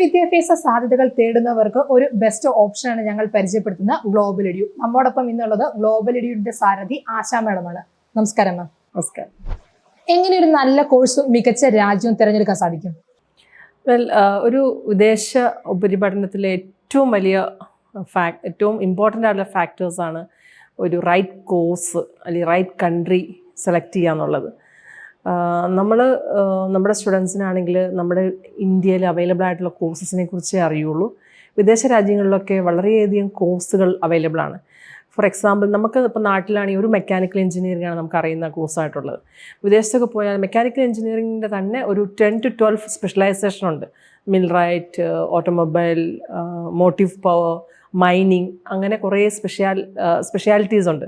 വിദ്യാഭ്യാസ സാധ്യതകൾ തേടുന്നവർക്ക് ഒരു ബെസ്റ്റ് ഓപ്ഷനാണ് ഞങ്ങൾ പരിചയപ്പെടുത്തുന്ന ഗ്ലോബൽ എഡ്യൂ നമ്മോടൊപ്പം ഇന്നുള്ളത് ഗ്ലോബൽ എഡ്യൂന്റെ സാരഥി ആശാ മേഡമാണ് നമസ്കാരം മാം നമസ്കാരം. എങ്ങനെ ഒരു നല്ല കോഴ്സ് മികച്ച രാജ്യവും തിരഞ്ഞെടുക്കാൻ സാധിക്കും? വെൽ ഒരു വിദേശ ഉപരിപഠനത്തിലെ ഏറ്റവും വലിയ ഫാക്ട് ഏറ്റവും ഇമ്പോർട്ടന്റ് ആയിട്ടുള്ള ഫാക്ടേഴ്സാണ് ഒരു റൈറ്റ് കോഴ്സ് അല്ലെങ്കിൽ റൈറ്റ് കൺട്രി സെലക്ട് ചെയ്യുക എന്നുള്ളത് നമ്മൾ നമ്മുടെ സ്റ്റുഡൻസിനാണെങ്കിൽ നമ്മുടെ ഇന്ത്യയിൽ അവൈലബിൾ ആയിട്ടുള്ള കോഴ്സസിനെ കുറിച്ചേ അറിയുള്ളൂ. വിദേശ രാജ്യങ്ങളിലൊക്കെ വളരെയധികം കോഴ്സുകൾ അവൈലബിൾ ആണ്. ഫോർ എക്സാമ്പിൾ നമുക്ക് ഇപ്പോൾ നാട്ടിലാണെങ്കിൽ ഒരു മെക്കാനിക്കൽ എഞ്ചിനീയറിംഗ് ആണ് നമുക്ക് അറിയുന്ന കോഴ്സായിട്ടുള്ളത്. വിദേശത്തൊക്കെ പോയാൽ മെക്കാനിക്കൽ എഞ്ചിനീയറിംഗിന്റെ തന്നെ ഒരു ടെൻ ടു ട്വൽവ് സ്പെഷ്യലൈസേഷൻ ഉണ്ട്. Millwright automobile motive power mining അങ്ങനെ കുറേ സ്പെഷ്യൽ സ്പെഷ്യാലിറ്റീസ് ഉണ്ട്.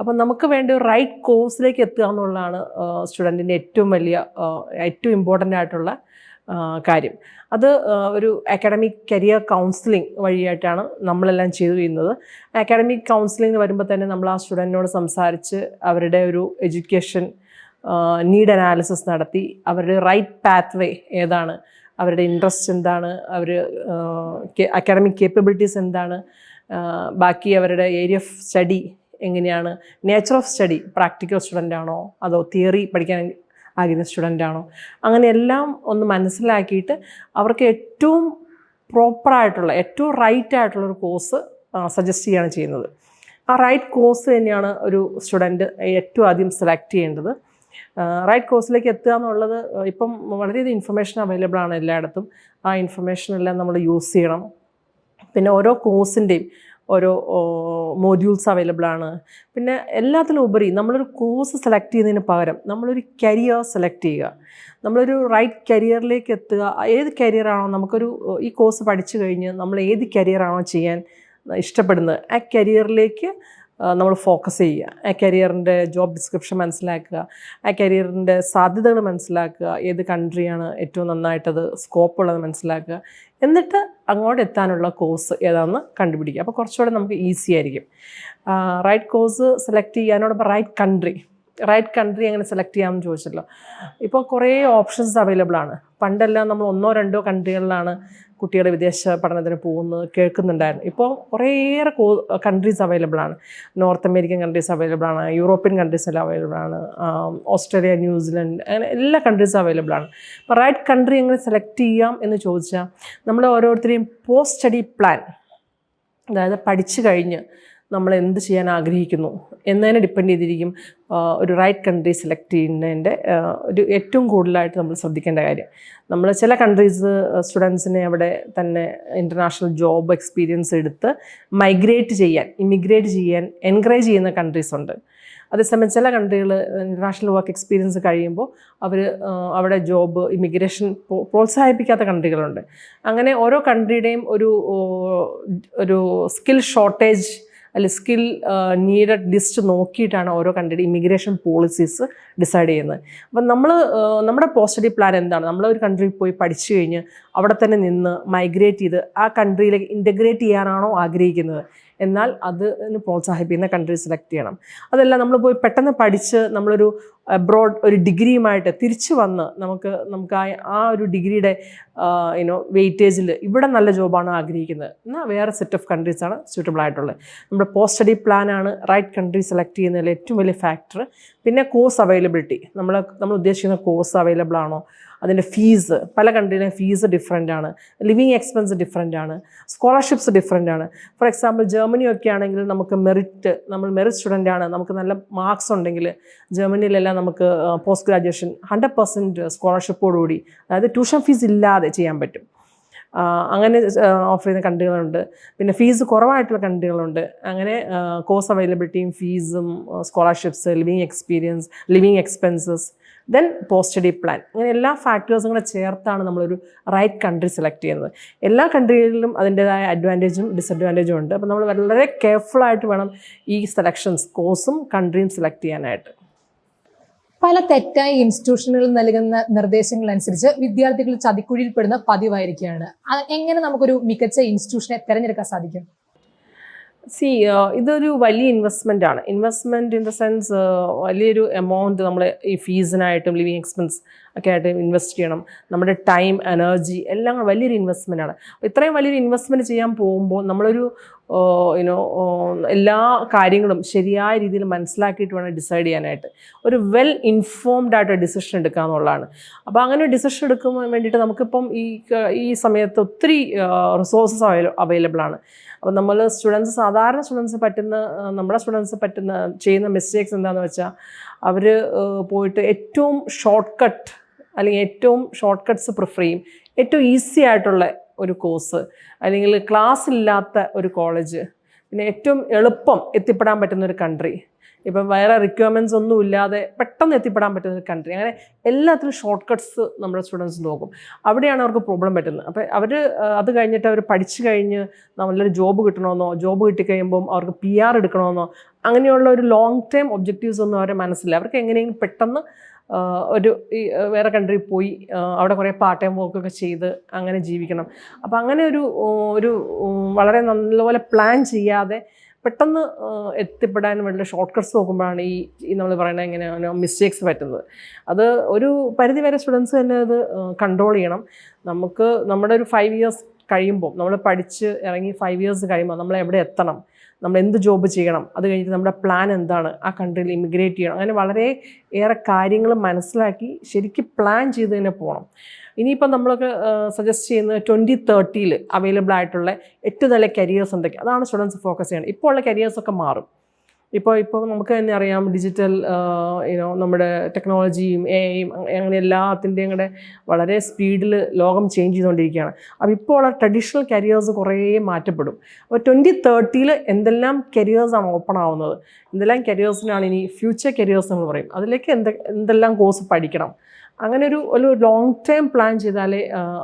അപ്പം നമുക്ക് വേണ്ട ഒരു റൈറ്റ് കോഴ്സിലേക്ക് എത്തുക എന്നുള്ളതാണ് സ്റ്റുഡന്റിന്റെ ഏറ്റവും വലിയ ഏറ്റവും ഇമ്പോർട്ടന്റ് ആയിട്ടുള്ള കാര്യം. അത് ഒരു അക്കാഡമിക് കരിയർ കൗൺസിലിംഗ് വഴിയായിട്ടാണ് നമ്മളെല്ലാം ചെയ്തു ചെയ്യുന്നത് അക്കാഡമിക് കൗൺസിലിംഗ് വരുമ്പോൾ തന്നെ നമ്മൾ ആ സ്റ്റുഡന്റിനോട് സംസാരിച്ച് അവരുടെ ഒരു എഡ്യൂക്കേഷൻ നീഡ് അനാലിസിസ് നടത്തി അവരുടെ റൈറ്റ് പാത്ത് വേ ഏതാണ് അവരുടെ ഇൻട്രസ്റ്റ് എന്താണ് അവർ അക്കാഡമിക് കേപ്പബിലിറ്റീസ് എന്താണ് ബാക്കി അവരുടെ ഏരിയ ഓഫ് സ്റ്റഡി എങ്ങനെയാണ് nature of study practical student ആണോ അതോ തിയറി പഠിക്കാൻ ആഗ്രഹിക്കുന്ന സ്റ്റുഡന്റ് ആണോ? അങ്ങനെ എല്ലാം ഒന്ന് മനസ്സിലാക്കിയിട്ട് അവർക്ക് ഏറ്റവും പ്രോപ്പറായിട്ടുള്ള ഏറ്റവും റൈറ്റ് ആയിട്ടുള്ള ഒരു കോഴ്സ് സജസ്റ്റ് ചെയ്യുകയാണ് ചെയ്യുന്നത്. ആ റൈറ്റ് കോഴ്സ് തന്നെയാണ് ഒരു സ്റ്റുഡന്റ് ഏറ്റവും ആദ്യം സെലക്ട് ചെയ്യേണ്ടത്. റൈറ്റ് കോഴ്സിലേക്ക് എത്തുക എന്നുള്ളത് ഇപ്പം വളരെയധികം ഇൻഫർമേഷൻ അവൈലബിൾ ആണ് എല്ലായിടത്തും. ആ ഇൻഫർമേഷൻ എല്ലാം നമ്മൾ യൂസ് ചെയ്യണം. പിന്നെ ഓരോ കോഴ്സിന്റെയും ഓരോ മോഡ്യൂൾസ് അവൈലബിൾ ആണ്. പിന്നെ എല്ലാത്തിലും ഉപരി നമ്മളൊരു കോഴ്സ് സെലക്ട് ചെയ്യുന്നതിന് പകരം നമ്മളൊരു കരിയർ സെലക്ട് ചെയ്യുക. നമ്മളൊരു റൈറ്റ് കരിയറിലേക്ക് എത്തുക. ഏത് കരിയറാണോ നമുക്കൊരു ഈ കോഴ്സ് പഠിച്ചു കഴിഞ്ഞ് നമ്മൾ ഏത് കരിയറാണോ ചെയ്യാൻ ഇഷ്ടപ്പെടുന്നത് ആ കരിയറിലേക്ക് നമ്മൾ ഫോക്കസ് ചെയ്യുക. ആ കരിയറിന്റെ ജോബ് ഡിസ്ക്രിപ്ഷൻ മനസ്സിലാക്കുക. ആ കരിയറിന്റെ സാധ്യതകൾ മനസ്സിലാക്കുക. ഏത് കൺട്രിയാണ് ഏറ്റവും നന്നായിട്ടത് സ്കോപ്പ് ഉള്ളത് മനസ്സിലാക്കുക. എന്നിട്ട് അങ്ങോട്ട് എത്താനുള്ള കോഴ്സ് ഏതാണെന്ന് കണ്ടുപിടിക്കുക. അപ്പോൾ കുറച്ചുകൂടെ നമുക്ക് ഈസി ആയിരിക്കും. റൈറ്റ് കോഴ്സ് സെലക്ട് ചെയ്യാനോടൊപ്പം റൈറ്റ് കൺട്രി റൈറ്റ് കൺട്രി എങ്ങനെ സെലക്ട് ചെയ്യാമെന്ന് ചോദിച്ചല്ലോ ഇപ്പോൾ കുറേ ഓപ്ഷൻസ് അവൈലബിൾ ആണ്. പണ്ടെല്ലാം നമ്മൾ ഒന്നോ രണ്ടോ കൺട്രികളിലാണ് കുട്ടികളുടെ വിദേശ പഠനത്തിന് പോകുന്നത് കേൾക്കുന്നുണ്ടായിരുന്നു. ഇപ്പോൾ കുറേയേറെ കോ കൺട്രീസ് അവൈലബിൾ ആണ്. നോർത്ത് അമേരിക്കൻ കൺട്രീസ് അവൈലബിൾ ആണ്. യൂറോപ്യൻ കൺട്രീസ് എല്ലാം അവൈലബിൾ ആണ്. ഓസ്ട്രേലിയ ന്യൂസിലൻഡ് അങ്ങനെ എല്ലാ കൺട്രീസും അവൈലബിൾ ആണ്. അപ്പോൾ റൈറ്റ് കൺട്രി എങ്ങനെ സെലക്ട് ചെയ്യാം എന്ന് ചോദിച്ചാൽ നമ്മൾ ഓരോരുത്തരെയും പോസ്റ്റ് സ്റ്റഡി പ്ലാൻ അതായത് പഠിച്ചു കഴിഞ്ഞ് നമ്മൾ എന്ത് ചെയ്യാൻ ആഗ്രഹിക്കുന്നു എന്നതിനെ ഡിപ്പെൻഡ് ചെയ്തിരിക്കും. ഒരു റൈറ്റ് കൺട്രി സെലക്ട് ചെയ്യുന്നതിന്റെ ഒരു ഏറ്റവും കൂടുതലായിട്ട് നമ്മൾ ശ്രദ്ധിക്കേണ്ട കാര്യം. നമ്മൾ ചില കൺട്രീസ് സ്റ്റുഡൻസിനെ അവിടെ തന്നെ ഇന്റർനാഷണൽ ജോബ് എക്സ്പീരിയൻസ് എടുത്ത് മൈഗ്രേറ്റ് ചെയ്യാൻ ഇമിഗ്രേറ്റ് ചെയ്യാൻ എൻകറേജ് ചെയ്യുന്ന കൺട്രീസ് ഉണ്ട്. അതേസമയം ചില കൺട്രികൾ ഇന്റർനാഷണൽ വർക്ക് എക്സ്പീരിയൻസ് കഴിയുമ്പോൾ അവർ അവിടെ ജോബ് ഇമിഗ്രേഷൻ പ്രോത്സാഹിപ്പിക്കാത്ത കൺട്രികളുണ്ട് അങ്ങനെ ഓരോ കൺട്രിയുടെയും ഒരു ഒരു സ്കിൽ ഷോർട്ടേജ് അല്ലെങ്കിൽ സ്കിൽ നീഡഡ് ലിസ്റ്റ് നോക്കിയിട്ടാണ് ഓരോ കൺട്രിയുടെ ഇമിഗ്രേഷൻ പോളിസീസ് ഡിസൈഡ് ചെയ്യുന്നത്. അപ്പം നമ്മൾ നമ്മുടെ പോസിറ്റീവ് പ്ലാൻ എന്താണ്? നമ്മൾ ഒരു കൺട്രിയിൽ പോയി പഠിച്ചു കഴിഞ്ഞ് അവിടെ തന്നെ നിന്ന് മൈഗ്രേറ്റ് ചെയ്ത് ആ കൺട്രിയിലേക്ക് ഇന്റഗ്രേറ്റ് ചെയ്യാനാണോ ആഗ്രഹിക്കുന്നത്? എന്നാൽ അതിന് പ്രോത്സാഹിപ്പിക്കുന്ന കൺട്രി സെലക്ട് ചെയ്യണം. അതല്ല നമ്മൾ പോയി പെട്ടെന്ന് പഠിച്ച് നമ്മളൊരു അബ്രോഡ് ഒരു ഡിഗ്രിയുമായിട്ട് തിരിച്ചു വന്ന് നമുക്ക് നമുക്ക് ആ ആ ഒരു ഡിഗ്രിയുടെ യുനോ വെയിറ്റേജിൽ ഇവിടെ നല്ല ജോബാണ് ആഗ്രഹിക്കുന്നത്. എന്നാൽ വേറെ സെറ്റ് ഓഫ് കൺട്രീസാണ് സ്യൂട്ടബിൾ ആയിട്ടുള്ളത്. നമ്മുടെ പോസ്റ്റ് സ്റ്റഡി പ്ലാനാണ് റൈറ്റ് കൺട്രി സെലക്ട് ചെയ്യുന്നതിൽ ഏറ്റവും വലിയ ഫാക്ടർ പിന്നെ കോഴ്സ് അവൈലബിലിറ്റി നമ്മൾ നമ്മൾ ഉദ്ദേശിക്കുന്ന കോഴ്സ് അവൈലബിൾ ആണോ? അതിന്റെ ഫീസ് പല കൺട്രിയിലും ഫീസ് ഡിഫറെന്റ് ആണ്. ലിവിങ് എക്സ്പെൻസ് ഡിഫറെന്റ് ആണ്. സ്കോളർഷിപ്സ് ഡിഫറെന്റ് ആണ്. ഫോർ എക്സാമ്പിൾ ജർമ്മനി ഒക്കെ ആണെങ്കിൽ നമുക്ക് മെറിറ്റ് നമ്മൾ മെറിറ്റ് സ്റ്റുഡന്റ് ആണ്. നമുക്ക് നല്ല മാർക്സ് ഉണ്ടെങ്കിൽ ജർമ്മനിയിലെല്ലാം നമുക്ക് പോസ്റ്റ് ഗ്രാജുവേഷൻ ഹൺഡ്രഡ് പെർസെന്റ് സ്കോളർഷിപ്പോടുകൂടി അതായത് ട്യൂഷൻ ഫീസ് ഇല്ലാതെ ചെയ്യാൻ പറ്റും. അങ്ങനെ ഓഫർ ചെയ്യുന്ന കണ്ടുകളുണ്ട് പിന്നെ ഫീസ് കുറവായിട്ടുള്ള കണ്ടുകളുണ്ട് അങ്ങനെ കോഴ്സ് അവൈലബിലിറ്റിയും ഫീസും scholarships living experience living expenses then post study study plan അങ്ങനെ എല്ലാ ഫാക്ടേഴ്സും കൂടെ ചേർത്താണ് നമ്മളൊരു റൈറ്റ് കൺട്രി സെലക്ട് ചെയ്യുന്നത്. എല്ലാ കൺട്രികളിലും അതിന്റെതായ അഡ്വാന്റേജും ഡിസഡ്വാന്റേജും ഉണ്ട്. അപ്പോൾ നമ്മൾ വളരെ കെയർഫുൾ ആയിട്ട് വേണം ഈ സെലക്ഷൻസ് കോഴ്സും കൺട്രിയും സെലക്ട് ചെയ്യാനായിട്ട്. പല തെറ്റായ ഇൻസ്റ്റിറ്റ്യൂഷനുകൾ നൽകുന്ന നിർദ്ദേശങ്ങൾ അനുസരിച്ച് വിദ്യാർത്ഥികൾ ചതിക്കുഴിയിൽപ്പെടുന്ന പതിവായിരിക്കുകയാണ്. എങ്ങനെ നമുക്കൊരു മികച്ച ഇൻസ്റ്റിറ്റ്യൂഷനെ തിരഞ്ഞെടുക്കാൻ സാധിക്കും? സി ഇതൊരു വലിയ ഇൻവെസ്റ്റ്മെന്റ് ആണ്. ഇൻവെസ്റ്റ്മെന്റ് ഇൻ ദ സെൻസ് വലിയൊരു എമൗണ്ട് നമ്മൾ ഈ ഫീസിനായിട്ടും ലിവിങ് എക്സ്പെൻസ് ഒക്കെ ആയിട്ട് ഇൻവെസ്റ്റ് ചെയ്യണം. നമ്മുടെ ടൈം എനർജി എല്ലാം വലിയൊരു ഇൻവെസ്റ്റ്മെന്റ് ആണ്. ഇത്രയും വലിയൊരു ഇൻവെസ്റ്റ്മെന്റ് ചെയ്യാൻ പോകുമ്പോൾ നമ്മളൊരു യുനോ എല്ലാ കാര്യങ്ങളും ശരിയായ രീതിയിൽ മനസ്സിലാക്കിയിട്ട് വേണം ഡിസൈഡ് ചെയ്യാനായിട്ട്. ഒരു വെൽ ഇൻഫോംഡ് ആയിട്ട് ഡിസിഷൻ എടുക്കുക എന്നുള്ളതാണ്. അപ്പോൾ അങ്ങനെ ഒരു ഡിസിഷൻ എടുക്കാൻ വേണ്ടിയിട്ട് നമുക്കിപ്പം ഈ ഈ സമയത്ത് ഒത്തിരി റിസോഴ്സസ് അവൈലബിൾ ആണ്. അപ്പോൾ നമ്മൾ സ്റ്റുഡൻസ് സാധാരണ സ്റ്റുഡൻസ് പറ്റുന്ന നമ്മുടെ സ്റ്റുഡൻസ് പറ്റുന്ന ചെയ്യുന്ന മിസ്റ്റേക്സ് എന്താണെന്ന് വെച്ചാൽ അവർ പോയിട്ട് ഏറ്റവും ഷോർട്ട് കട്ട് അല്ലെങ്കിൽ ഏറ്റവും ഷോർട്ട് കട്ട്സ് പ്രിഫർ ചെയ്യും. ഏറ്റവും ഈസി ആയിട്ടുള്ള ഒരു കോഴ്സ് അല്ലെങ്കിൽ ക്ലാസ് ഇല്ലാത്ത ഒരു കോളേജ് പിന്നെ ഏറ്റവും എളുപ്പം എത്തിപ്പെടാൻ പറ്റുന്ന ഒരു കൺട്രി ഇപ്പം വേറെ റിക്വയർമെന്റ്സ് ഒന്നും ഇല്ലാതെ പെട്ടെന്ന് എത്തിപ്പെടാൻ പറ്റുന്ന ഒരു കൺട്രി അങ്ങനെ എല്ലാത്തിനും ഷോർട്ട് കട്ട്സ് നമ്മുടെ സ്റ്റുഡൻസ് നോക്കും. അവിടെയാണ് അവർക്ക് പ്രോബ്ലം പറ്റുന്നത്. അപ്പോൾ അവർ അത് കഴിഞ്ഞിട്ട് അവർ പഠിച്ചു കഴിഞ്ഞ് നല്ലൊരു ജോബ് കിട്ടണമെന്നോ ജോബ് കിട്ടിക്കഴിയുമ്പം അവർക്ക് പി ആർ എടുക്കണമെന്നോ അങ്ങനെയുള്ള ഒരു ലോങ് ടൈം ഒബ്ജക്റ്റീവ്സ് ഒന്നും അവരുടെ മനസ്സില്ല അവർക്ക് എങ്ങനെയെങ്കിലും പെട്ടെന്ന് ഒരു വേറെ കൺട്രിയിൽ പോയി അവിടെ കുറേ പാർട്ട് ടൈം വർക്കൊക്കെ ചെയ്ത് അങ്ങനെ ജീവിക്കണം. അപ്പം അങ്ങനെ ഒരു ഒരു വളരെ നല്ലപോലെ പ്ലാൻ ചെയ്യാതെ പെട്ടെന്ന് എത്തിപ്പെടാൻ വേണ്ടി ഷോർട്ട് കട്ട്സ് നോക്കുമ്പോഴാണ് ഈ നമ്മൾ പറയുന്നത് ഇങ്ങനെ മിസ്റ്റേക്സ് പറ്റുന്നത്. അത് ഒരു പരിധി വരെ സ്റ്റുഡൻസ് തന്നെ അത് കൺട്രോൾ ചെയ്യണം. നമുക്ക് നമ്മുടെ ഒരു ഫൈവ് ഇയേഴ്സ് കഴിയുമ്പോൾ നമ്മൾ പഠിച്ച് ഇറങ്ങി ഫൈവ് ഇയേഴ്സ് കഴിയുമ്പോൾ നമ്മൾ എവിടെ എത്തണം? നമ്മൾ എന്ത് ജോബ് ചെയ്യണം? അത് കഴിഞ്ഞിട്ട് നമ്മുടെ പ്ലാൻ എന്താണ്? ആ കൺട്രിയിൽ ഇമിഗ്രേറ്റ് ചെയ്യണം. അങ്ങനെ വളരെ ഏറെ കാര്യങ്ങൾ മനസ്സിലാക്കി ശരിക്കും പ്ലാൻ ചെയ്ത് തന്നെ പോകണം ഇനിയിപ്പം നമ്മളൊക്കെ സജസ്റ്റ് ചെയ്യുന്നത് ട്വന്റി തേർട്ടിയിൽ അവൈലബിൾ ആയിട്ടുള്ള എട്ട് നല്ല കരിയേഴ്സ് എന്തൊക്കെ? അതാണ് സ്റ്റുഡൻസ് ഫോക്കസ് ചെയ്യണം ഇപ്പോൾ ഉള്ള കരിയേഴ്സൊക്കെ മാറും. ഇപ്പോൾ ഇപ്പോൾ നമുക്ക് തന്നെ അറിയാം ഡിജിറ്റൽ യുനോ നമ്മുടെ ടെക്നോളജിയും എ ഐയും അങ്ങനെ എല്ലാത്തിന്റെയും കൂടെ വളരെ സ്പീഡിൽ ലോകം ചേഞ്ച് ചെയ്തുകൊണ്ടിരിക്കുകയാണ്. അപ്പോൾ ഇപ്പോൾ ഉള്ള ട്രഡീഷണൽ കരിയേഴ്സ് കുറേ മാറ്റപ്പെടും. അപ്പോൾ ട്വന്റി തേർട്ടിയിൽ എന്തെല്ലാം കരിയേഴ്സാണ് ഓപ്പൺ ആവുന്നത്? എന്തെല്ലാം കരിയേഴ്സിനാണ് ഇനി ഫ്യൂച്ചർ കരിയേഴ്സ് നമ്മൾ പറയും? അതിലേക്ക് എന്ത് എന്തെല്ലാം കോഴ്സ് പഠിക്കണം? അങ്ങനെ ഒരു ഒരു ലോങ് ടേം പ്ലാൻ ചെയ്താലേ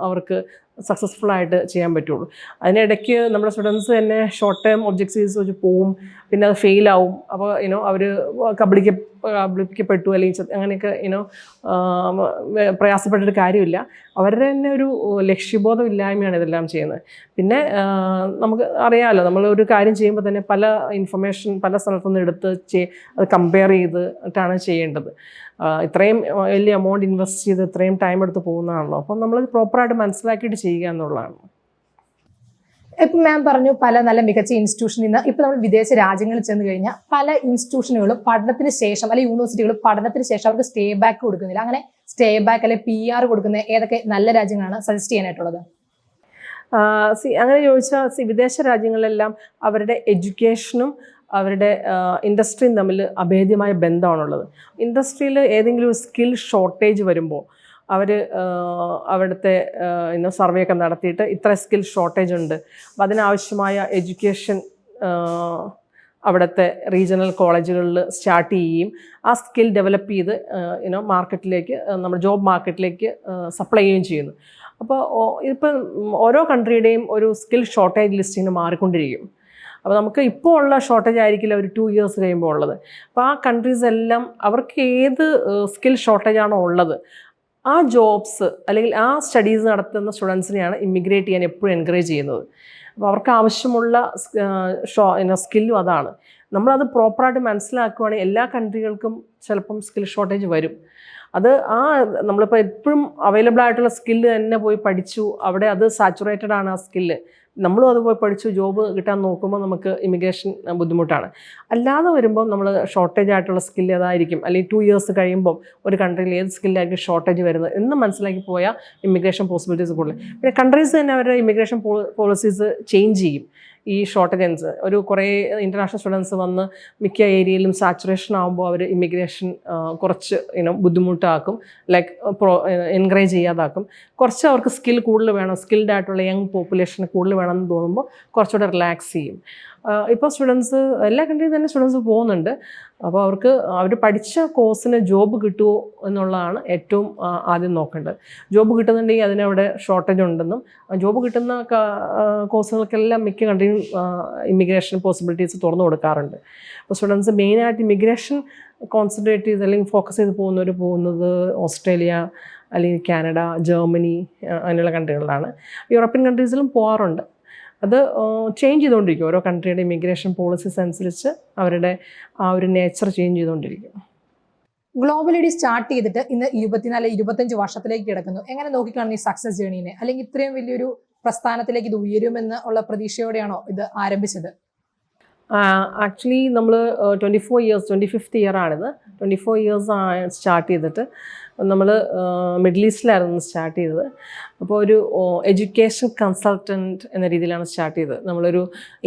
അവർക്ക് സക്സസ്ഫുൾ ആയിട്ട് ചെയ്യാൻ പറ്റുള്ളൂ. അതിനിടയ്ക്ക് നമ്മുടെ സ്റ്റുഡൻസ് തന്നെ ഷോർട്ട് ടേം ഒബ്ജക്റ്റീവ്സ് വെച്ച് പോവും. പിന്നെ അത് ഫെയിലാവും അപ്പോൾ യുനോ അവർ കബളിക്ക കബളിപ്പിക്കപ്പെട്ടു അല്ലെങ്കിൽ അങ്ങനെയൊക്കെ ഇനോ പ്രയാസപ്പെട്ടൊരു കാര്യമില്ല. അവരുടെ തന്നെ ഒരു ലക്ഷ്യബോധമില്ലായ്മയാണ് ഇതെല്ലാം ചെയ്യുന്നത്. പിന്നെ നമുക്ക് അറിയാമല്ലോ നമ്മൾ ഒരു കാര്യം ചെയ്യുമ്പോൾ തന്നെ പല ഇൻഫർമേഷൻ പല സ്ഥലത്തുനിന്ന് എടുത്ത് അത് കമ്പയർ ചെയ്തിട്ടാണ് ചെയ്യേണ്ടത്. ഇത്രയും വലിയ എമൗണ്ട് ഇൻവെസ്റ്റ് ചെയ്ത് ഇത്രയും ടൈം എടുത്ത് പോകുന്നതാണല്ലോ. അപ്പം നമ്മൾ പ്രോപ്പറായിട്ട് മനസ്സിലാക്കിയിട്ട് ചെയ്യുക എന്നുള്ളതാണ്. ഇപ്പം മാം പറഞ്ഞു പല നല്ല മികച്ച ഇൻസ്റ്റിറ്റ്യൂഷനിൽ നിന്ന് ഇപ്പം നമ്മൾ വിദേശ രാജ്യങ്ങളിൽ ചെന്ന് കഴിഞ്ഞാൽ പല ഇൻസ്റ്റിറ്റ്യൂഷനുകളും പഠനത്തിന് ശേഷം അല്ലെങ്കിൽ യൂണിവേഴ്സിറ്റികളും പഠനത്തിന് ശേഷം അവർക്ക് സ്റ്റേ ബാക്ക് കൊടുക്കുന്നില്ല. അങ്ങനെ സ്റ്റേ ബാക്ക് അല്ലെങ്കിൽ പി ആർ കൊടുക്കുന്ന ഏതൊക്കെ നല്ല രാജ്യങ്ങളാണ് സജസ്റ്റ് ചെയ്യാനായിട്ടുള്ളത്? സി അങ്ങനെ ചോദിച്ചാൽ സി വിദേശ രാജ്യങ്ങളിലെല്ലാം അവരുടെ എഡ്യൂക്കേഷനും അവരുടെ ഇൻഡസ്ട്രിയും തമ്മിൽ അഭേദ്യമായ ബന്ധമാണുള്ളത്. ഇൻഡസ്ട്രിയിൽ ഏതെങ്കിലും ഒരു സ്കിൽ ഷോർട്ടേജ് വരുമ്പോൾ അവർ അവിടുത്തെ ഇന്ന് സർവേ ഒക്കെ നടത്തിയിട്ട് ഇത്ര സ്കിൽ ഷോർട്ടേജ് ഉണ്ട്. അപ്പം അതിനാവശ്യമായ എഡ്യൂക്കേഷൻ അവിടുത്തെ റീജിയണൽ കോളേജുകളിൽ സ്റ്റാർട്ട് ചെയ്യുകയും ആ സ്കിൽ ഡെവലപ്പ് ചെയ്ത് യുനോ മാർക്കറ്റിലേക്ക് നമ്മുടെ ജോബ് മാർക്കറ്റിലേക്ക് സപ്ലൈ ചെയ്യുകയും ചെയ്യുന്നു. അപ്പോൾ ഇപ്പം ഓരോ കൺട്രിയുടെയും ഒരു സ്കിൽ ഷോർട്ടേജ് ലിസ്റ്റിന് മാറിക്കൊണ്ടിരിക്കും. അപ്പോൾ നമുക്ക് ഇപ്പോൾ ഉള്ള ഷോർട്ടേജ് ആയിരിക്കില്ല ഒരു ടു ഇയേഴ്സ് കഴിയുമ്പോൾ ഉള്ളത്. അപ്പോൾ ആ കൺട്രീസ് എല്ലാം അവർക്ക് ഏത് സ്കിൽ ഷോർട്ടേജ് ആണോ ഉള്ളത് ആ ജോബ്സ് അല്ലെങ്കിൽ ആ സ്റ്റഡീസ് നടത്തുന്ന സ്റ്റുഡൻസിനെയാണ് ഇമിഗ്രേറ്റ് ചെയ്യാൻ എപ്പോഴും എൻകറേജ് ചെയ്യുന്നത്. അപ്പോൾ അവർക്ക് ആവശ്യമുള്ള ഷോ സ്കില്ലും അതാണ്. നമ്മളത് പ്രോപ്പറായിട്ട് മനസ്സിലാക്കുകയാണെങ്കിൽ എല്ലാ കൺട്രികൾക്കും ചിലപ്പം സ്കിൽ ഷോർട്ടേജ് വരും. അത് ആ നമ്മളിപ്പോൾ എപ്പോഴും അവൈലബിൾ ആയിട്ടുള്ള സ്കില്ല് തന്നെ പോയി പഠിച്ചു. അവിടെ അത് സാച്ചുറേറ്റഡ് ആണ് ആ സ്കില്ല് നമ്മളും അത് പോയി പഠിച്ചു. ജോബ് കിട്ടാൻ നോക്കുമ്പോൾ നമുക്ക് ഇമിഗ്രേഷൻ ബുദ്ധിമുട്ടാണ്. അല്ലാതെ വരുമ്പോൾ നമ്മൾ ഷോർട്ടേജ് ആയിട്ടുള്ള സ്കില്ല് ഏതായിരിക്കും? അല്ലെങ്കിൽ ടു ഇയേഴ്സ് കഴിയുമ്പോൾ ഒരു കൺട്രിയിൽ ഏത് സ്കില്ലായിരിക്കും ഷോർട്ടേജ് വരുന്നത്? എന്ന് മനസ്സിലാക്കി പോയാൽ ഇമിഗ്രേഷൻ പോസിബിലിറ്റീസ് കൂടുതൽ. പിന്നെ കൺട്രീസ് തന്നെ അവരുടെ ഇമിഗ്രേഷൻ പോളിസീസ് ചേഞ്ച് ചെയ്യും. ഈ ഷോർട്ടേജൻസ് ഒരു കുറേ ഇന്റർനാഷണൽ സ്റ്റുഡൻസ് വന്ന് മിക്ക ഏരിയയിലും സാച്ചുറേഷൻ ആകുമ്പോൾ അവർ ഇമിഗ്രേഷൻ കുറച്ച് ഇനം ബുദ്ധിമുട്ടാക്കും. ലൈക്ക് പ്രോ എൻകറേജ് ചെയ്യാതാക്കും. കുറച്ച് അവർക്ക് സ്കിൽ കൂടുതൽ വേണം. സ്കിൽഡ് ആയിട്ടുള്ള യങ് പോപ്പുലേഷന് കൂടുതൽ വേണമെന്ന് തോന്നുമ്പോൾ കുറച്ചുകൂടെ റിലാക്സ് ചെയ്യും. ഇപ്പോൾ സ്റ്റുഡൻസ് എല്ലാ കൺട്രിയിൽ തന്നെ സ്റ്റുഡൻസ് പോകുന്നുണ്ട്. അപ്പോൾ അവർക്ക് അവർ പഠിച്ച കോഴ്സിന് ജോബ് കിട്ടുമോ എന്നുള്ളതാണ് ഏറ്റവും ആദ്യം നോക്കേണ്ടത്. ജോബ് കിട്ടുന്നുണ്ടെങ്കിൽ അതിനവിടെ ഷോർട്ടേജ് ഉണ്ടെന്നും ജോബ് കിട്ടുന്ന കോഴ്സുകൾക്കെല്ലാം മിക്ക കൺട്രിയും ഇമിഗ്രേഷൻ പോസിബിലിറ്റീസ് തുറന്നു കൊടുക്കാറുണ്ട്. അപ്പോൾ സ്റ്റുഡൻസ് മെയിനായിട്ട് ഇമിഗ്രേഷൻ കോൺസെൻട്രേറ്റ് ചെയ്ത് അല്ലെങ്കിൽ ഫോക്കസ് ചെയ്ത് പോകുന്നവർ പോകുന്നത് ഓസ്ട്രേലിയ അല്ലെങ്കിൽ കാനഡ ജർമ്മനി അങ്ങനെയുള്ള കൺട്രികളിലാണ് യൂറോപ്യൻ കൺട്രീസിലും പോകാറുണ്ട് അത് ചേഞ്ച് ചെയ്തുകൊണ്ടിരിക്കും. ഓരോ കൺട്രിയുടെ ഇമിഗ്രേഷൻ പോളിസീസ് അനുസരിച്ച് അവരുടെ ആ ഒരു നേച്ചർ ചേഞ്ച് ചെയ്തുകൊണ്ടിരിക്കും. ഗ്ലോബൽ ഐഡി സ്റ്റാർട്ട് ചെയ്തിട്ട് ഇന്ന് ഇരുപത്തിനാല് ഇരുപത്തഞ്ച് വർഷത്തിലേക്ക് കിടക്കുന്നു. എങ്ങനെ നോക്കിക്കാണുന്നു ഈ സക്സസ് ജേണീനെ അല്ലെങ്കിൽ ഇത്രയും വലിയൊരു പ്രസ്ഥാനത്തിലേക്ക് ഇത് ഉയരുമെന്ന് ഉള്ള പ്രതീക്ഷയോടെയാണോ ഇത് ആരംഭിച്ചത്? ആക്ച്വലി നമ്മൾ twenty four years twenty fifth year ആണിത്. ട്വന്റി ഫോർ ഇയേഴ്സ് സ്റ്റാർട്ട് ചെയ്തിട്ട് നമ്മൾ മിഡിൽ ഈസ്റ്റിലായിരുന്നു സ്റ്റാർട്ട് ചെയ്തത്. അപ്പോൾ ഒരു എഡ്യൂക്കേഷൻ കൺസൾട്ടന്റ് എന്ന രീതിയിലാണ് സ്റ്റാർട്ട് ചെയ്തത്. നമ്മളൊരു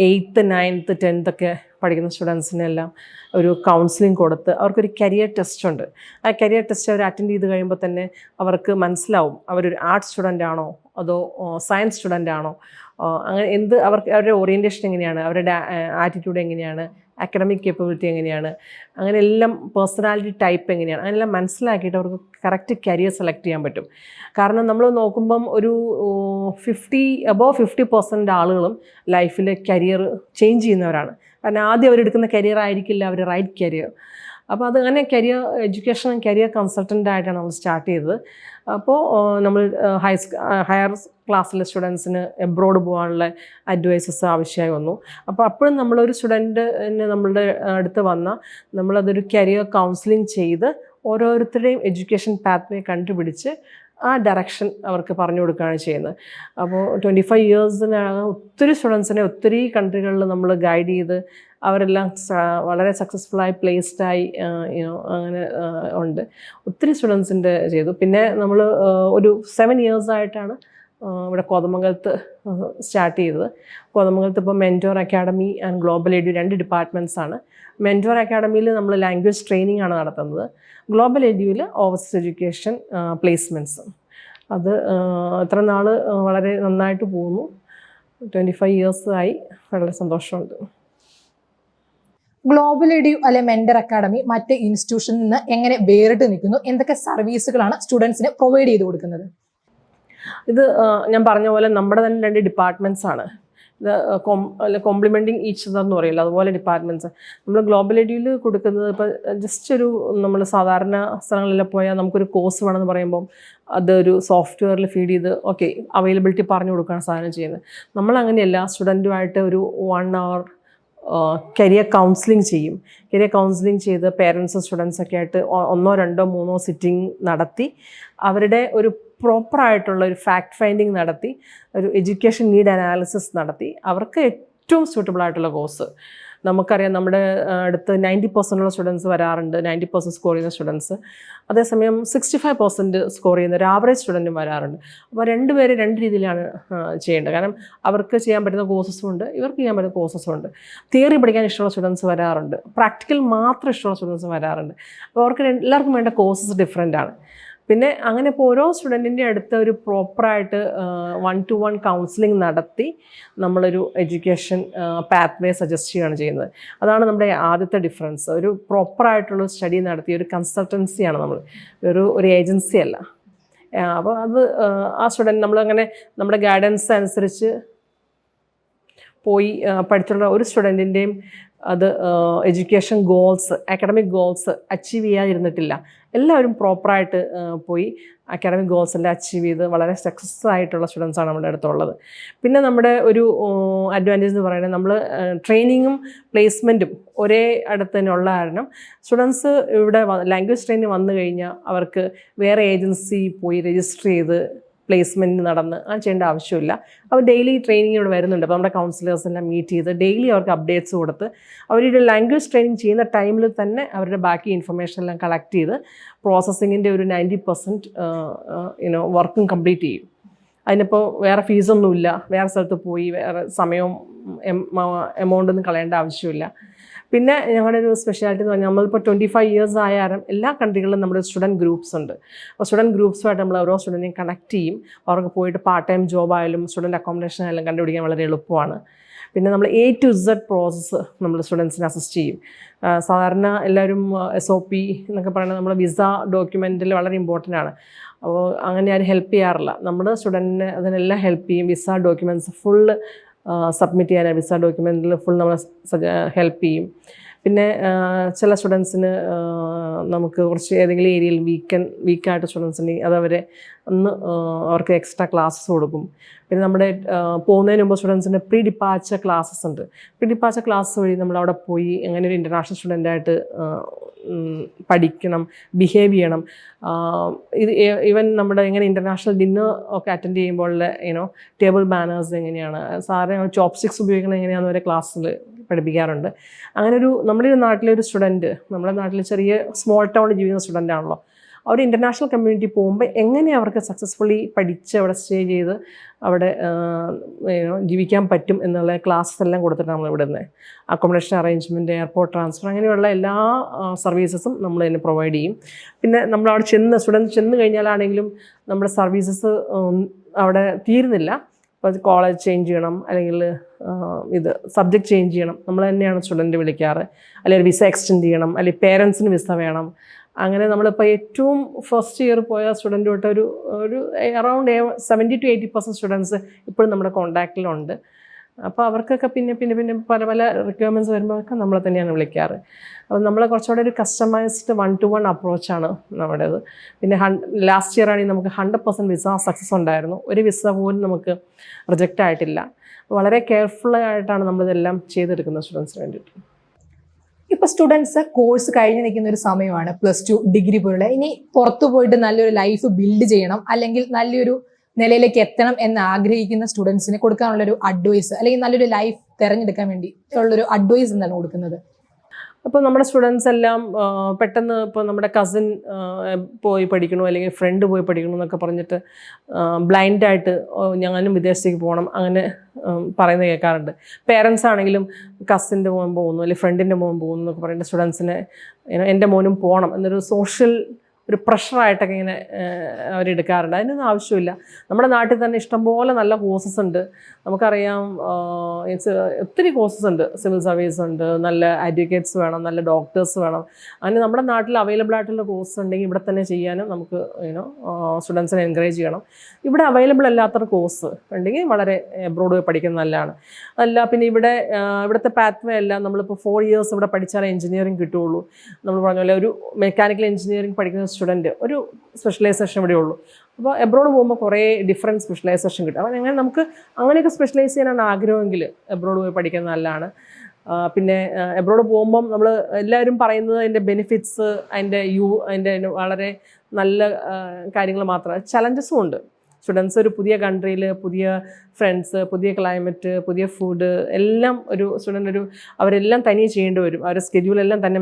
എയ്ത്ത് നയൻത്ത് ടെൻത്ത് ഒക്കെ പഠിക്കുന്ന സ്റ്റുഡൻസിനെല്ലാം ഒരു കൗൺസിലിംഗ് കൊടുത്ത് അവർക്കൊരു കരിയർ ടെസ്റ്റ് ഉണ്ട്. ആ കരിയർ ടെസ്റ്റ് അവർ അറ്റൻഡ് ചെയ്ത് കഴിയുമ്പോൾ തന്നെ അവർക്ക് മനസ്സിലാവും അവരൊരു ആർട്സ് സ്റ്റുഡന്റ് ആണോ അതോ സയൻസ് സ്റ്റുഡന്റ് ആണോ അങ്ങനെ എന്ത് അവർക്ക് അവരുടെ ഓറിയന്റേഷൻ എങ്ങനെയാണ്? അവരുടെ ആറ്റിറ്റ്യൂഡ് എങ്ങനെയാണ്? അക്കാഡമിക് കേപ്പബിലിറ്റി എങ്ങനെയാണ്? അങ്ങനെ എല്ലാം പേഴ്സണാലിറ്റി ടൈപ്പ് എങ്ങനെയാണ്? അങ്ങനെല്ലാം മനസ്സിലാക്കിയിട്ട് അവർക്ക് കറക്റ്റ് കരിയർ സെലക്ട് ചെയ്യാൻ പറ്റും. കാരണം നമ്മൾ നോക്കുമ്പം ഒരു ഫിഫ്റ്റി അബോവ് ഫിഫ്റ്റി പെർസെന്റ് ആളുകളും ലൈഫിൽ കരിയർ ചേഞ്ച് ചെയ്യുന്നവരാണ്. കാരണം ആദ്യം അവരെടുക്കുന്ന കരിയർ ആയിരിക്കില്ല അവർ റൈറ്റ് കരിയർ അപ്പോൾ അത് അങ്ങനെ കരിയർ എഡ്യൂക്കേഷൻ കരിയർ കൺസൾട്ടന്റ് ആയിട്ടാണ് നമ്മൾ സ്റ്റാർട്ട് ചെയ്തത്. അപ്പോൾ നമ്മൾ ഹൈ ഹയർ ക്ലാസ്സിലെ സ്റ്റുഡൻസിന് എബ്രോഡ് പോകാനുള്ള അഡ്വൈസസ് ആവശ്യമായി വന്നു. അപ്പോൾ അപ്പോഴും നമ്മളൊരു സ്റ്റുഡന്റിന് നമ്മളുടെ അടുത്ത് വന്നാൽ നമ്മളതൊരു കരിയർ കൗൺസിലിംഗ് ചെയ്ത് ഓരോരുത്തരുടെയും എഡ്യൂക്കേഷൻ പാത്വേ കണ്ടുപിടിച്ച് ആ ഡയറക്ഷൻ അവർക്ക് പറഞ്ഞു കൊടുക്കുകയാണ് ചെയ്യുന്നത്. അപ്പോൾ ട്വന്റി ഫൈവ് ഇയേഴ്സിനകം ഒത്തിരി സ്റ്റുഡൻസിനെ ഒത്തിരി കൺട്രികളിൽ നമ്മൾ ഗൈഡ് ചെയ്ത് അവരെല്ലാം വളരെ സക്സസ്ഫുള്ളായി പ്ലേസ്ഡായി യുനോ അങ്ങനെ ഉണ്ട്. ഒത്തിരി സ്റ്റുഡൻസിന്റെ ചെയ്തു. പിന്നെ നമ്മൾ ഒരു സെവൻ ഇയേഴ്സായിട്ടാണ് ഇവിടെ കോതമംഗലത്ത് സ്റ്റാർട്ട് ചെയ്തത്. കോതമംഗലത്ത് ഇപ്പോൾ mentor academy and global edu രണ്ട് ഡിപ്പാർട്ട്മെന്റ്സ് ആണ്. മെന്റോർ അക്കാഡമിയിൽ നമ്മൾ ലാംഗ്വേജ് ട്രെയിനിങ് ആണ് നടത്തുന്നത്. ഗ്ലോബൽ എഡ്യൂവിൽ ഓവർസീസ് എഡ്യൂക്കേഷൻ പ്ലേസ്മെന്റ്സ് അത് ഇത്ര നാൾ വളരെ നന്നായിട്ട് പോകുന്നു. ട്വന്റി ഫൈവ് ഇയേഴ്സ് ആയി. വളരെ സന്തോഷമുണ്ട്. ഗ്ലോബൽ എഡ്യൂ അല്ലെ മെന്റർ അക്കാഡമി മറ്റ് ഇൻസ്റ്റിറ്റ്യൂഷനിൽ നിന്ന് എങ്ങനെ വേറിട്ട് നിൽക്കുന്നു? എന്തൊക്കെ സർവീസുകളാണ് സ്റ്റുഡൻസിന് പ്രൊവൈഡ് ചെയ്ത് കൊടുക്കുന്നത്? ഇത് ഞാൻ പറഞ്ഞ പോലെ നമ്മുടെ തന്നെ രണ്ട് ഡിപ്പാർട്ട്മെന്റ്സ് ആണ്. ഇത് കോം അല്ല കോംപ്ലിമെന്റിങ് ഈച്ച് എന്ന് പറയില്ല? അതുപോലെ ഡിപ്പാർട്ട്മെന്റ്സ് നമ്മൾ ഗ്ലോബൽ എഡ്യൂയിൽ കൊടുക്കുന്നത് ഇപ്പോൾ ജസ്റ്റ് ഒരു നമ്മൾ സാധാരണ സ്ഥലങ്ങളിലെല്ലാം പോയാൽ നമുക്കൊരു കോഴ്സ് വേണമെന്ന് പറയുമ്പം അതൊരു സോഫ്റ്റ്വെയറിൽ ഫീഡ് ചെയ്ത് ഓക്കെ അവൈലബിലിറ്റി പറഞ്ഞു കൊടുക്കുകയാണ് സാധനം ചെയ്യുന്നത്. നമ്മളങ്ങനെയല്ല സ്റ്റുഡന്റുമായിട്ട് ഒരു വൺ അവർ കരിയർ കൗൺസിലിംഗ് ചെയ്യും. കരിയർ കൗൺസിലിംഗ് ചെയ്ത് പേരൻസ് സ്റ്റുഡൻസ് ഒക്കെ ആയിട്ട് ഒന്നോ രണ്ടോ മൂന്നോ സിറ്റിംഗ് നടത്തി അവരുടെ ഒരു പ്രോപ്പറായിട്ടുള്ള ഒരു ഫാക്ട് ഫൈൻഡിങ് നടത്തി ഒരു എഡ്യൂക്കേഷൻ നീഡ് അനാലിസിസ് നടത്തി അവർക്ക് ഏറ്റവും സ്യൂട്ടബിൾ ആയിട്ടുള്ള കോഴ്സ് നമുക്കറിയാം നമ്മുടെ അടുത്ത് നയന്റി പെർസെന്റ് ഉള്ള സ്റ്റുഡൻസ് വരാറുണ്ട് നയന്റി പെർസെന്റ് സ്കോർ ചെയ്യുന്ന സ്റ്റുഡൻസ്. അതേസമയം സിക്സ്റ്റി ഫൈവ് പെർസെന്റ് സ്കോർ ചെയ്യുന്ന ഒരു ആവറേജ് സ്റ്റുഡന്റും വരാറുണ്ട്. അപ്പോൾ രണ്ടുപേരെ രണ്ട് രീതിയിലാണ് ചെയ്യേണ്ടത്. കാരണം അവർക്ക് ചെയ്യാൻ പറ്റുന്ന കോഴ്സസും ഉണ്ട് ഇവർക്ക് ചെയ്യാൻ പറ്റുന്ന കോഴ്സസും ഉണ്ട്. തിയറി പഠിക്കാൻ ഇഷ്ടമുള്ള സ്റ്റുഡൻസ് വരാറുണ്ട് പ്രാക്ടിക്കൽ മാത്രം ഇഷ്ടമുള്ള സ്റ്റുഡൻസ് വരാറുണ്ട്. അപ്പോൾ അവർക്ക് എല്ലാവർക്കും വേണ്ട കോഴ്സസ് ഡിഫറെന്റ് ആണ്. പിന്നെ അങ്ങനെ ഇപ്പോൾ ഓരോ സ്റ്റുഡന്റിന്റെ അടുത്ത് ഒരു പ്രോപ്പറായിട്ട് വൺ ടു വൺ കൗൺസിലിംഗ് നടത്തി നമ്മളൊരു എഡ്യൂക്കേഷൻ പാത്വേ സജസ്റ്റ് ചെയ്യുകയാണ് ചെയ്യുന്നത്. അതാണ് നമ്മുടെ ആദ്യത്തെ ഡിഫറൻസ് ഒരു പ്രോപ്പറായിട്ടുള്ള സ്റ്റഡി നടത്തി ഒരു കൺസൾട്ടൻസിയാണ് നമ്മൾ ഒരു ഒരു ഏജൻസി അല്ല. അപ്പോൾ അത് ആ, സ്റ്റുഡന്റ് നമ്മളങ്ങനെ നമ്മുടെ ഗൈഡൻസ് അനുസരിച്ച് പോയി പഠിച്ചിട്ടുള്ള ഒരു സ്റ്റുഡന്റിന്റെയും അത് education goals academic goals achieve ചെയ്യാതിരുന്നിട്ടില്ല. എല്ലാവരും പ്രോപ്പറായിട്ട് പോയി അക്കാഡമിക് ഗോൾസ് എല്ലാം അച്ചീവ് ചെയ്ത് വളരെ സക്സസ് ആയിട്ടുള്ള സ്റ്റുഡൻസാണ് നമ്മുടെ അടുത്തുള്ളത്. പിന്നെ നമ്മുടെ ഒരു അഡ്വാന്റേജ് എന്ന് പറയുന്നത് നമ്മൾ ട്രെയിനിങ്ങും പ്ലേസ്മെന്റും ഒരേ അടുത്ത് തന്നെ ഉള്ള കാരണം സ്റ്റുഡൻസ് ഇവിടെ ലാംഗ്വേജ് ട്രെയിനിങ് വന്നു കഴിഞ്ഞാൽ അവർക്ക് വേറെ ഏജൻസി പോയി രജിസ്റ്റർ ചെയ്ത് പ്ലേസ്മെന്റ് നടന്ന് ആ ചെയ്യേണ്ട ആവശ്യമില്ല. അവർ ഡെയിലി ട്രെയിനിങ് ഇവിടെ വരുന്നുണ്ട്. അപ്പോൾ നമ്മുടെ കൗൺസിലേഴ്സ് എല്ലാം മീറ്റ് ചെയ്ത് ഡെയിലി അവർക്ക് അപ്ഡേറ്റ്സ് കൊടുത്ത് അവരുടെ ലാംഗ്വേജ് ട്രെയിനിങ് ചെയ്യുന്ന ടൈമിൽ തന്നെ അവരുടെ ബാക്കി ഇൻഫർമേഷൻ എല്ലാം കളക്ട് ചെയ്ത് പ്രോസസ്സിങ്ങിന്റെ ഒരു നയന്റി പെർസെന്റ് യുനോ വർക്കും കംപ്ലീറ്റ് ചെയ്യും. അതിനിപ്പോൾ വേറെ ഫീസൊന്നുമില്ല വേറെ സ്ഥലത്ത് പോയി വേറെ സമയവും എമൗണ്ട് ഒന്നും കളയേണ്ട ആവശ്യമില്ല. പിന്നെ ഞങ്ങളുടെ ഒരു സ്പെഷ്യാലിറ്റി എന്ന് പറഞ്ഞാൽ നമ്മളിപ്പോൾ ട്വന്റി ഫൈവ് ഇയേഴ്സ് ആയാലും എല്ലാ കൺട്രികളിലും നമ്മുടെ സ്റ്റുഡന്റ് ഗ്രൂപ്പ്സ് ഉണ്ട്. അപ്പോൾ സ്റ്റുഡന്റ് ഗ്രൂപ്പ്സുമായിട്ട് നമ്മൾ ഓരോ സ്റ്റുഡന്റിനെയും കണക്ട് ചെയ്യും. അവർക്ക് പോയിട്ട് പാർട്ട് ടൈം ജോബ് ആയാലും സ്റ്റുഡന്റ് അക്കോമഡേഷൻ ആയാലും കണ്ടുപിടിക്കാൻ വളരെ എളുപ്പമാണ്. പിന്നെ നമ്മൾ എ ടു ഇസഡ് പ്രോസസ്സ് നമ്മൾ സ്റ്റുഡൻസിനെ അസിസ്റ്റ് ചെയ്യും. സാധാരണ എല്ലാവരും എസ് ഒ പി എന്നൊക്കെ പറയുന്നത് നമ്മൾ വിസ ഡോക്യുമെന്റിൽ വളരെ ഇമ്പോർട്ടന്റ് ആണ്. അപ്പോൾ അങ്ങനെ ആരും ഹെൽപ്പ് ചെയ്യാറില്ല. നമ്മൾ സ്റ്റുഡന്റിനെ അതിനെല്ലാം ഹെൽപ്പ് ചെയ്യും. വിസ ഡോക്യുമെന്റ്സ് ഫുള്ള് സബ്മിറ്റ് ചെയ്യാൻ വിസ ഡോക്യുമെന്റിൽ ഫുൾ നമ്മൾ ഹെൽപ്പ് ചെയ്യും. പിന്നെ ചില സ്റ്റുഡൻസിന് നമുക്ക് കുറച്ച് ഏതെങ്കിലും ഏരിയയിൽ വീക്കൻ വീക്കായിട്ട് സ്റ്റുഡൻസിന് അത് അവരെ ഒന്ന് അവർക്ക് എക്സ്ട്രാ ക്ലാസ്സസ് കൊടുക്കും. പിന്നെ നമ്മുടെ പോകുന്നതിന് മുമ്പ് സ്റ്റുഡൻസിന് പ്രീ ഡിപ്പാച്ച ക്ലാസ്സസ് ഉണ്ട്. പ്രീ ഡിപ്പാച്ച ക്ലാസ് വഴി നമ്മൾ അവിടെ പോയി എങ്ങനെ ഒരു ഇന്റർനാഷണൽ സ്റ്റുഡന്റായിട്ട് പഠിക്കണം ബിഹേവ് ചെയ്യണം. ഇത് ഈവൻ നമ്മുടെ എങ്ങനെ ഇന്റർനാഷണൽ ഡിന്നർ ഒക്കെ അറ്റൻഡ് ചെയ്യുമ്പോൾ യൂനോ ടേബിൾ മാനേഴ്സ് എങ്ങനെയാണ് സാറ് ചോപ്സ്റ്റിക്സ് ഉപയോഗിക്കണം എങ്ങനെയാണെന്ന് വരെ ക്ലാസ്സിൽ പഠിപ്പിക്കാറുണ്ട്. അങ്ങനെ ഒരു നമ്മുടെ നാട്ടിലെ ഒരു സ്റ്റുഡന്റ് നമ്മുടെ നാട്ടിൽ ചെറിയ സ്മോൾ ടൗണിൽ ജീവിക്കുന്ന സ്റ്റുഡന്റ് ആണല്ലോ അവർ ഇന്റർനാഷണൽ കമ്മ്യൂണിറ്റി പോകുമ്പോൾ എങ്ങനെ അവർക്ക് സക്സസ്ഫുള്ളി പഠിച്ച് അവിടെ സ്റ്റേ ചെയ്ത് അവിടെ ജീവിക്കാൻ പറ്റും എന്നുള്ള ക്ലാസ്സസ് എല്ലാം കൊടുത്തിട്ടാണ് നമ്മൾ ഇവിടുന്ന്. അക്കോമഡേഷൻ അറേഞ്ച്മെന്റ് എയർപോർട്ട് ട്രാൻസ്ഫർ അങ്ങനെയുള്ള എല്ലാ സർവീസസും നമ്മൾ തന്നെ പ്രൊവൈഡ് ചെയ്യും. പിന്നെ നമ്മൾ അവിടെ ചെന്ന് സ്റ്റുഡൻസ് ചെന്ന് കഴിഞ്ഞാലാണെങ്കിലും നമ്മുടെ സർവീസസ് അവിടെ തീരുന്നില്ല. അപ്പോൾ കോളേജ് ചേഞ്ച് ചെയ്യണം അല്ലെങ്കിൽ ഇത് സബ്ജക്റ്റ് ചേഞ്ച് ചെയ്യണം. നമ്മൾ തന്നെയാണ് സ്റ്റുഡന്റ് വിളിക്കാറ്. അല്ലെങ്കിൽ വിസ എക്സ്റ്റെൻഡ് ചെയ്യണം അല്ലെങ്കിൽ പേരൻസിന് വിസ വേണം. അങ്ങനെ നമ്മളിപ്പോൾ ഏറ്റവും ഫസ്റ്റ് ഇയർ പോയ സ്റ്റുഡന്റ് തൊട്ട് ഒരു ഒരു around seventy two eighty percent students ഇപ്പോഴും നമ്മുടെ കോൺടാക്റ്റിലുണ്ട് അപ്പോൾ അവർക്കൊക്കെ പിന്നെ പിന്നെ പിന്നെ പല പല റിക്വയർമെന്റ്സ് വരുമ്പോഴൊക്കെ നമ്മളെ തന്നെയാണ് വിളിക്കാറ്. അപ്പോൾ നമ്മളെ കുറച്ചുകൂടെ ഒരു കസ്റ്റമൈസ്ഡ് വൺ ടു വൺ അപ്രോച്ചാണ് നമ്മുടേത്. പിന്നെ ഹൺ ലാസ്റ്റ് ഇയർ ആണെങ്കിൽ നമുക്ക് ഹൺഡ്രഡ് പെർസെന്റ് വിസ സക്സസ് ഉണ്ടായിരുന്നു. ഒരു വിസ പോലും നമുക്ക് റിജക്റ്റ് ആയിട്ടില്ല. വളരെ കെയർഫുൾ ആയിട്ടാണ് നമ്മളിതെല്ലാം ചെയ്തെടുക്കുന്നത് സ്റ്റുഡൻസിന് വേണ്ടിയിട്ട്. ഇപ്പൊ സ്റ്റുഡൻസ് കോഴ്സ് കഴിഞ്ഞ് നിൽക്കുന്ന ഒരു സമയമാണ് പ്ലസ് ടു ഡിഗ്രി പോലുള്ള. ഇനി പുറത്തു പോയിട്ട് നല്ലൊരു ലൈഫ് ബിൽഡ് ചെയ്യണം. അല്ലെങ്കിൽ നല്ലൊരു നിലയിലേക്ക് എത്തണം എന്ന് ആഗ്രഹിക്കുന്ന സ്റ്റുഡൻസിന് കൊടുക്കാനുള്ള ഒരു അഡ്വൈസ് അല്ലെങ്കിൽ നല്ലൊരു ലൈഫ് തിരഞ്ഞെടുക്കാൻ വേണ്ടി ഉള്ളൊരു അഡ്വൈസ് എന്താണ് കൊടുക്കുന്നത്? അപ്പോൾ നമ്മുടെ സ്റ്റുഡൻസ് എല്ലാം പെട്ടെന്ന് ഇപ്പോൾ നമ്മുടെ കസിൻ പോയി പഠിക്കണോ അല്ലെങ്കിൽ ഫ്രണ്ട് പോയി പഠിക്കണോ എന്നൊക്കെ പറഞ്ഞിട്ട് ബ്ലൈൻഡായിട്ട് ഞങ്ങളും വിദേശത്തേക്ക് പോകണം അങ്ങനെ പറയുന്നത് കേൾക്കാറുണ്ട്. പേരൻസ് ആണെങ്കിലും കസിന്റെ മോൻ പോകുന്നു അല്ലെങ്കിൽ ഫ്രണ്ടിന്റെ മോൻ പോകുന്നു എന്നൊക്കെ പറയുന്ന സ്റ്റുഡൻസിനെ എന്റെ മോനും പോകണം എന്നൊരു സോഷ്യൽ ഒരു പ്രഷറായിട്ടൊക്കെ ഇങ്ങനെ അവരെടുക്കാറുണ്ട് അതിനൊന്നും ആവശ്യമില്ല. നമ്മുടെ നാട്ടിൽ തന്നെ ഇഷ്ടംപോലെ നല്ല കോഴ്സസ് ഉണ്ട്. നമുക്കറിയാം ഒത്തിരി കോഴ്സസ് ഉണ്ട്. സിവിൽ സർവീസ് ഉണ്ട് നല്ല അഡ്വക്കേറ്റ്സ് വേണം നല്ല ഡോക്ടേഴ്സ് വേണം. അങ്ങനെ നമ്മുടെ നാട്ടിൽ അവൈലബിൾ ആയിട്ടുള്ള കോഴ്സ് ഉണ്ടെങ്കിൽ ഇവിടെ തന്നെ ചെയ്യാനും നമുക്ക് യൂനോ സ്റ്റുഡൻസിനെ എൻകറേജ് ചെയ്യണം. ഇവിടെ അവൈലബിൾ അല്ലാത്തൊരു കോഴ്സ് ഉണ്ടെങ്കിൽ വളരെ എബ്രോഡ് പോയി പഠിക്കുന്നത് നല്ലതാണ്. അല്ല പിന്നെ ഇവിടെ ഇവിടുത്തെ പാത്വേ അല്ല. നമ്മളിപ്പോൾ ഫോർ ഇയേഴ്സ് ഇവിടെ പഠിച്ചാലേ എഞ്ചിനീയറിംഗ് കിട്ടുള്ളൂ നമ്മൾ പറഞ്ഞ പോലെ ഒരു മെക്കാനിക്കൽ എഞ്ചിനീയറിംഗ് പഠിക്കുന്ന സ്റ്റുഡന്റ് ഒരു സ്പെഷ്യലൈസേഷൻ ഇവിടെ ഉള്ളൂ അപ്പോൾ എബ്രോഡ് പോകുമ്പോൾ കുറേ ഡിഫറെന്റ് സ്പെഷ്യലൈസേഷൻ കിട്ടും. അപ്പോൾ അങ്ങനെ നമുക്ക് അങ്ങനെയൊക്കെ സ്പെഷ്യലൈസ് ചെയ്യാനാണ് ആഗ്രഹമെങ്കിൽ എബ്രോഡ് പോയി പഠിക്കുന്നത് നല്ലതാണ്. പിന്നെ എബ്രോഡ് പോകുമ്പം നമ്മൾ എല്ലാവരും പറയുന്നത് അതിന്റെ ബെനിഫിറ്റ്സ് അതിന്റെ യു അതിന്റെ വളരെ നല്ല കാര്യങ്ങൾ മാത്രം. ചലഞ്ചസും ഉണ്ട്. സ്റ്റുഡൻസ് ഒരു പുതിയ കൺട്രിയിൽ പുതിയ ഫ്രണ്ട്സ് പുതിയ ക്ലൈമറ്റ് പുതിയ ഫുഡ് എല്ലാം ഒരു സ്റ്റുഡന്റ് ഒരു അവരെല്ലാം തനിയെ ചെയ്യേണ്ടി വരും. അവരുടെ സ്കെഡ്യൂളെല്ലാം തന്നെ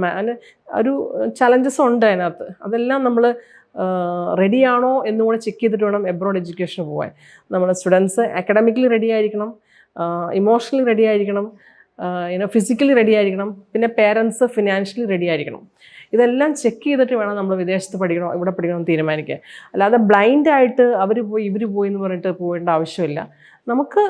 ഒരു ചലഞ്ചസ് ഉണ്ട് അതിനകത്ത്. അതെല്ലാം നമ്മൾ റെഡിയാണോ എന്നും കൂടെ ചെക്ക് ചെയ്തിട്ട് വേണം എബ്രോഡ് എഡ്യൂക്കേഷന് പോകാൻ നമ്മുടെ സ്റ്റുഡൻസ് അക്കാഡമിക്കലി റെഡി ആയിരിക്കണം ഇമോഷണലി റെഡി ആയിരിക്കണം യുനോ ഫിസിക്കലി റെഡി ആയിരിക്കണം പിന്നെ പേരൻസ് ഫിനാൻഷ്യലി റെഡി ആയിരിക്കണം. ഇതെല്ലാം ചെക്ക് ചെയ്തിട്ട് വേണം നമ്മൾ വിദേശത്ത് പഠിക്കണോ ഇവിടെ പഠിക്കണോ എന്ന് തീരുമാനിക്കാൻ. അല്ലാതെ ബ്ലൈൻഡായിട്ട് അവർ പോയി ഇവർ പോയി എന്ന് പറഞ്ഞിട്ട് പോകേണ്ട ആവശ്യമില്ല. നമുക്ക്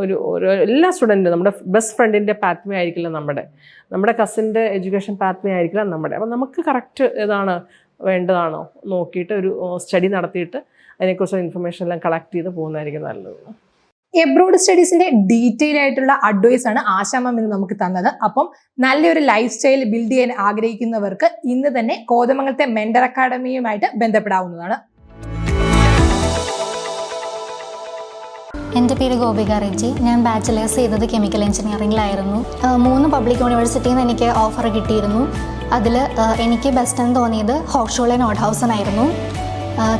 ഒരു ഒരു എല്ലാ സ്റ്റുഡന്റും നമ്മുടെ ബെസ്റ്റ് ഫ്രണ്ടിന്റെ പാത്മേ ആയിരിക്കില്ല നമ്മുടെ. നമ്മുടെ കസിന്റെ എഡ്യൂക്കേഷൻ പാത്മേ ആയിരിക്കില്ല നമ്മുടെ. അപ്പം നമുക്ക് കറക്റ്റ് ഏതാണ് വേണ്ടതാണോ? നോക്കിയിട്ട് ഒരു സ്റ്റഡി നടത്തിയിട്ട് അതിനെക്കുറിച്ചുള്ള ഇൻഫർമേഷൻ എല്ലാം കളക്ട് ചെയ്ത് പോകുന്നതായിരിക്കും നല്ലത്. എബ്രോഡ് സ്റ്റഡീസിന്റെ ഡീറ്റെയിൽ ആയിട്ടുള്ള അഡ്വൈസ് ആണ് ആശാമം ഇന്ന് നമുക്ക് തന്നത്. അപ്പം നല്ലൊരു ലൈഫ് സ്റ്റൈൽ ബിൽഡ് ചെയ്യാൻ ആഗ്രഹിക്കുന്നവർക്ക് ഇന്ന് തന്നെ കോതമംഗലത്തെ മെന്റർ അക്കാഡമിയുമായിട്ട് ബന്ധപ്പെടാവുന്നതാണ്. എന്റെ പേര് ഗോപിക റെജി. ഞാൻ ബാച്ചിലേഴ്സ് ചെയ്തത് കെമിക്കൽ എഞ്ചിനീയറിംഗിലായിരുന്നു മൂന്ന് പബ്ലിക് യൂണിവേഴ്സിറ്റിയിൽ നിന്ന് എനിക്ക് ഓഫർ കിട്ടിയിരുന്നു. അതിൽ എനിക്ക് ബെസ്റ്റ് എന്ന് തോന്നിയത് ഹോഷോളെ നോട്ട് ഹൗസനായിരുന്നു ആഹ്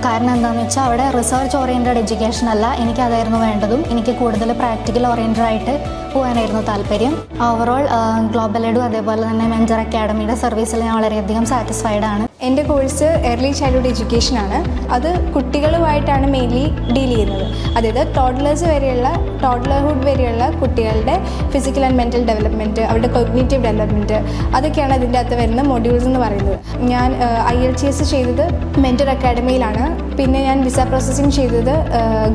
കാരണം എന്താണെന്ന് വെച്ചാൽ അവിടെ റിസർച്ച് ഓറിയന്റഡ് എഡ്യൂക്കേഷൻ അല്ല എനിക്ക് അതായിരുന്നു വേണ്ടതും. എനിക്ക് കൂടുതൽ പ്രാക്ടിക്കൽ ഓറിയന്റഡ് ആയിട്ട് പോകാനായിരുന്നു താല്പര്യം. ഓവറോൾ ഗ്ലോബൽ എഡും അതേപോലെ തന്നെ മെഞ്ചർ അക്കാഡമിയുടെ സർവീസിൽ ഞാൻ വളരെയധികം സാറ്റിസ്ഫൈഡ് ആണ്. എന്റെ കോഴ്സ് ഏർലി ചൈൽഡ്ഹുഡ് എഡ്യൂക്കേഷൻ ആണ്. അത് കുട്ടികളുമായിട്ടാണ് മെയിൻലി ഡീൽ ചെയ്യുന്നത്. അതായത് ടോഡ്ലേഴ്സ് വരെയുള്ള ടോഡ്ലർഹുഡ് വരെയുള്ള കുട്ടികളുടെ ഫിസിക്കൽ ആൻഡ് മെന്റൽ ഡെവലപ്മെന്റ് അവരുടെ കൊഗ്നേറ്റീവ് ഡെവലപ്മെന്റ് അതൊക്കെയാണ് അതിന്റെ അകത്ത് വരുന്ന മൊഡ്യൂൾസ് എന്ന് പറയുന്നത്. ഞാൻ ഐ എൽ ടി എസ് ചെയ്തത് മെന്റർ അക്കാഡമിയിലാണ് പിന്നെ ഞാൻ വിസ പ്രോസസ്സിങ് ചെയ്തത്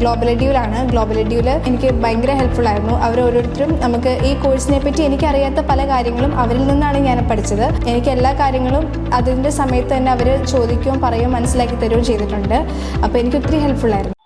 ഗ്ലോബൽ എഡ്യൂലാണ് ഗ്ലോബൽ എഡ്യൂൽ എനിക്ക് ഭയങ്കര ഹെൽപ്ഫുൾ ആയിരുന്നു. അവർ ഓരോരുത്തരും നമുക്ക് ഈ കോഴ്സിനെ പറ്റി എനിക്കറിയാത്ത പല കാര്യങ്ങളും അവരിൽ നിന്നാണ് ഞാൻ പഠിച്ചത്. എനിക്ക് എല്ലാ കാര്യങ്ങളും അതിന്റെ സമയത്ത് തന്നെ അവർ ചോദിക്കുകയും പറയുകയും മനസ്സിലാക്കി തരുകയും ചെയ്തിട്ടുണ്ട്. അപ്പോൾ എനിക്ക് ഒത്തിരി ഹെൽപ്ഫുൾ ആയിരുന്നു.